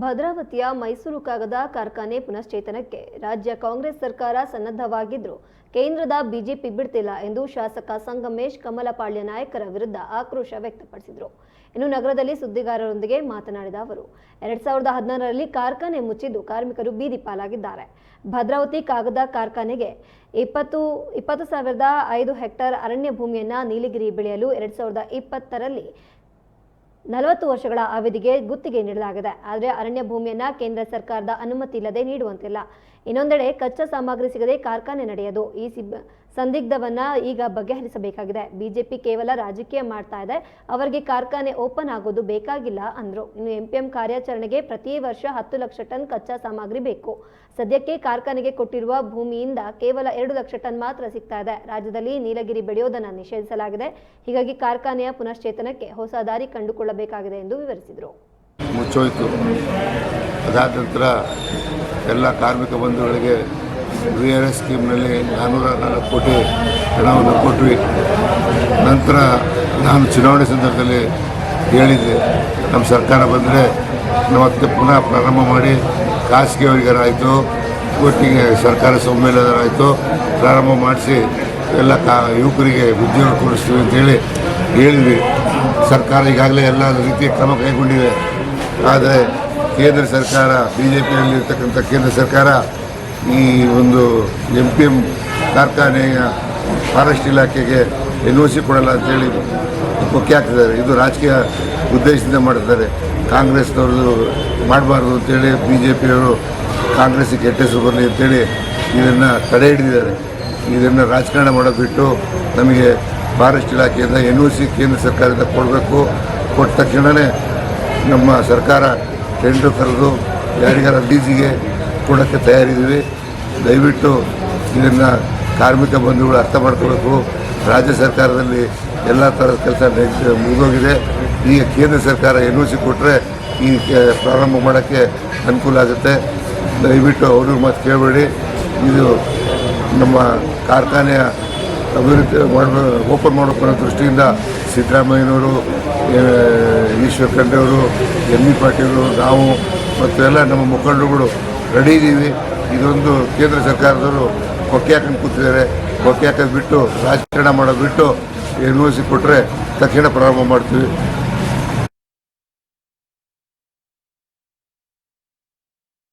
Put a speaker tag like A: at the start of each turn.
A: ಭದ್ರಾವತಿಯ ಮೈಸೂರು ಕಾಗದ ಕಾರ್ಖಾನೆ ಪುನಶ್ಚೇತನಕ್ಕೆ ರಾಜ್ಯ ಕಾಂಗ್ರೆಸ್ ಸರ್ಕಾರ ಸನ್ನದ್ಧವಾಗಿದ್ದರೂ ಕೇಂದ್ರದ ಬಿಜೆಪಿ ಬಿಡ್ತಿಲ್ಲ ಎಂದು ಶಾಸಕ ಸಂಗಮೇಶ್ ಕಮಲಪಾಳ್ಯ ನಾಯಕರ ವಿರುದ್ಧ ಆಕ್ರೋಶ ವ್ಯಕ್ತಪಡಿಸಿದರು. ಇನ್ನು ನಗರದಲ್ಲಿ ಸುದ್ದಿಗಾರರೊಂದಿಗೆ ಮಾತನಾಡಿದ ಅವರು, ಎರಡ್ ಸಾವಿರದ ಹದಿನಾರರಲ್ಲಿ ಕಾರ್ಖಾನೆ ಮುಚ್ಚಿದ್ದು ಕಾರ್ಮಿಕರು ಬೀದಿ ಪಾಲಾಗಿದ್ದಾರೆ. ಭದ್ರಾವತಿ ಕಾಗದ ಕಾರ್ಖಾನೆಗೆ ಇಪ್ಪತ್ತು ಇಪ್ಪತ್ತು ಸಾವಿರದ ಐದು ಹೆಕ್ಟೇರ್ ಅರಣ್ಯ ಭೂಮಿಯನ್ನ ನೀಲಗಿರಿ ಬೆಳೆಯಲು ಎರಡ್ ಸಾವಿರದ ಇಪ್ಪತ್ತರಲ್ಲಿ ನಲವತ್ತು ವರ್ಷಗಳ ಅವಧಿಗೆ ಗುತ್ತಿಗೆ ನೀಡಲಾಗಿದೆ. ಆದರೆ ಅರಣ್ಯ ಭೂಮಿಯನ್ನ ಕೇಂದ್ರ ಸರ್ಕಾರದ ಅನುಮತಿ ಇಲ್ಲದೆ ನೀಡುವಂತಿಲ್ಲ. ಇನ್ನೊಂದೆಡೆ ಕಚ್ಚಾ ಸಾಮಗ್ರಿ ಸಿಗದೆ ಕಾರ್ಖಾನೆ ನಡೆಯದು. ಈ ಸಿಬ್ ಸಂದಿಗ್ಧವನ್ನ ಈಗ ಬಗೆಹರಿಸಬೇಕಾಗಿದೆ. ಬಿಜೆಪಿ ಕೇವಲ ರಾಜಕೀಯ ಮಾಡ್ತಾ ಇದೆ. ಅವರಿಗೆ ಕಾರ್ಖಾನೆ ಓಪನ್ ಆಗೋದು ಬೇಕಾಗಿಲ್ಲ ಅಂದ್ರು. ಇನ್ನು ಎಂಪಿಎಂ ಕಾರ್ಯಾಚರಣೆಗೆ ಪ್ರತಿ ವರ್ಷ ಹತ್ತು ಲಕ್ಷ ಟನ್ ಕಚ್ಚಾ ಸಾಮಗ್ರಿ ಬೇಕು. ಸದ್ಯಕ್ಕೆ ಕಾರ್ಖಾನೆಗೆ ಕೊಟ್ಟಿರುವ ಭೂಮಿಯಿಂದ ಕೇವಲ ಎರಡು ಲಕ್ಷ ಟನ್ ಮಾತ್ರ ಸಿಗ್ತಾ ಇದೆ. ರಾಜ್ಯದಲ್ಲಿ ನೀಲಗಿರಿ ಬೆಳೆಯೋದನ್ನ ನಿಷೇಧಿಸಲಾಗಿದೆ. ಹೀಗಾಗಿ ಕಾರ್ಖಾನೆಯ ಪುನಶ್ಚೇತನಕ್ಕೆ ಹೊಸ ದಾರಿ ಕಂಡುಕೊಳ್ಳಬೇಕಾಗಿದೆ ಎಂದು ವಿವರಿಸಿದರು.
B: ಮುಚ್ಚೋಯ್ತು. ಅದಾದ ನಂತರ ಎಲ್ಲ ಕಾರ್ಮಿಕ ಬಂಧುಗಳಿಗೆ ವಿ ಆರ್ ಎಸ್ ಸ್ಕೀಮ್ನಲ್ಲಿ ನಾನ್ನೂರ ನಾಲ್ಕು ಕೋಟಿ ಹಣವನ್ನು ಕೊಟ್ವಿ. ನಂತರ ನಾನು ಚುನಾವಣೆ ಸಂದರ್ಭದಲ್ಲಿ ಹೇಳಿದ್ದೆ, ನಮ್ಮ ಸರ್ಕಾರ ಬಂದರೆ ಮತ್ತೆ ಪುನಃ ಪ್ರಾರಂಭ ಮಾಡಿ ಖಾಸಗಿಯವರಿಗಾರಾಯಿತು, ಒಟ್ಟಿಗೆ ಸರ್ಕಾರ ಸಮ್ಮೇಳನರಾಯಿತು ಪ್ರಾರಂಭ ಮಾಡಿಸಿ ಎಲ್ಲ ಕಾ ಯುವಕರಿಗೆ ಉದ್ಯೋಗ ಕೊಡಿಸ್ತೀವಿ ಅಂತೇಳಿ ಹೇಳಿದ್ವಿ. ಸರ್ಕಾರ ಈಗಾಗಲೇ ಎಲ್ಲ ರೀತಿಯ ಕ್ರಮ ಕೈಗೊಂಡಿದೆ. ಆದರೆ ಕೇಂದ್ರ ಸರ್ಕಾರ ಬಿ ಜೆ ಪಿಯಲ್ಲಿರ್ತಕ್ಕಂಥ ಕೇಂದ್ರ ಸರ್ಕಾರ ಈ ಒಂದು ಎಂ ಪಿ ಎಂ ಕಾರ್ಖಾನೆಯ ಫಾರೆಸ್ಟ್ ಇಲಾಖೆಗೆ ಎನ್ ಒ ಸಿ ಕೊಡಲ್ಲ ಅಂತೇಳಿ ಕೊಕ್ಕೆ ಹಾಕ್ತಿದ್ದಾರೆ ಇದು ರಾಜಕೀಯ ಉದ್ದೇಶದಿಂದ ಮಾಡ್ತಾರೆ ಕಾಂಗ್ರೆಸ್ನವರು ಮಾಡಬಾರ್ದು ಅಂತೇಳಿ ಬಿ ಜೆ ಪಿಯವರು ಕಾಂಗ್ರೆಸ್ಸಿಗೆ ಕೆಟ್ಟ ಹೆಸರು ಬರಲಿ ಅಂತೇಳಿ ಇದನ್ನು ತಡೆ ಹಿಡಿದಿದ್ದಾರೆ. ಇದನ್ನು ರಾಜಕಾರಣ ಮಾಡೋದು ನಮಗೆ ಫಾರೆಸ್ಟ್ ಇಲಾಖೆಯಿಂದ ಎನ್ ಒ ಸಿ ಕೇಂದ್ರ ಸರ್ಕಾರದಿಂದ ಕೊಡಬೇಕು. ಕೊಟ್ಟ ತಕ್ಷಣವೇ ನಮ್ಮ ಸರ್ಕಾರ ಟೆಂಡರ್ ಕರೆದು ಯಾರಿಗಾರ ಲೀಸಿಗೆ ಕೊಡೋಕ್ಕೆ ತಯಾರಿದ್ದೀವಿ. ದಯವಿಟ್ಟು ಇದನ್ನು ಕಾರ್ಮಿಕ ಬಂಧುಗಳು ಅರ್ಥ ಮಾಡ್ಕೋಬೇಕು ರಾಜ್ಯ ಸರ್ಕಾರದಲ್ಲಿ ಎಲ್ಲ ಥರದ ಕೆಲಸ ಮುಗಿದೋಗಿದೆ. ಈಗ ಕೇಂದ್ರ ಸರ್ಕಾರ ಎನ್ ಒ ಸಿ ಕೊಟ್ಟರೆ ಈ ಪ್ರಾರಂಭ ಮಾಡೋಕ್ಕೆ ಅನುಕೂಲ ಆಗುತ್ತೆ. ದಯವಿಟ್ಟು ಅವ್ರಿಗೆ ಮಾತು ಕೇಳಬೇಡಿ. ಇದು ನಮ್ಮ ಕಾರ್ಖಾನೆಯ ಅಭಿವೃದ್ಧಿ ಮಾಡಬೇಕು ಓಪನ್ ಮಾಡಬೇಕು ದೃಷ್ಟಿಯಿಂದ ಸಿದ್ದರಾಮಯ್ಯನವರು ಈಶ್ವರ್ ಖಂಡೆಯವರು ಅವರು ಎಂ ಪಾಟೀಲ್ ನಾವು ಮತ್ತು ಎಲ್ಲ ನಮ್ಮ ಮುಖಂಡರುಗಳು ರೆಡಿ ಇದ್ದೀವಿ ಇದೊಂದು ಕೇಂದ್ರ ಸರ್ಕಾರದವರು ಕೊಕ್ಕೆ ಹಾಕೊಂಡು ಕೂತಿದ್ದಾರೆ. ಕೊಕ್ಕೆ ಹಾಕೋದು ಬಿಟ್ಟು ರಾಜಕಾರಣ ಮಾಡೋದು ಬಿಟ್ಟು ಯೂನಿವರ್ಸಿಟಿ ಕೊಟ್ಟರೆ ತಕ್ಷಣ ಪ್ರಾರಂಭ ಮಾಡ್ತೀವಿ.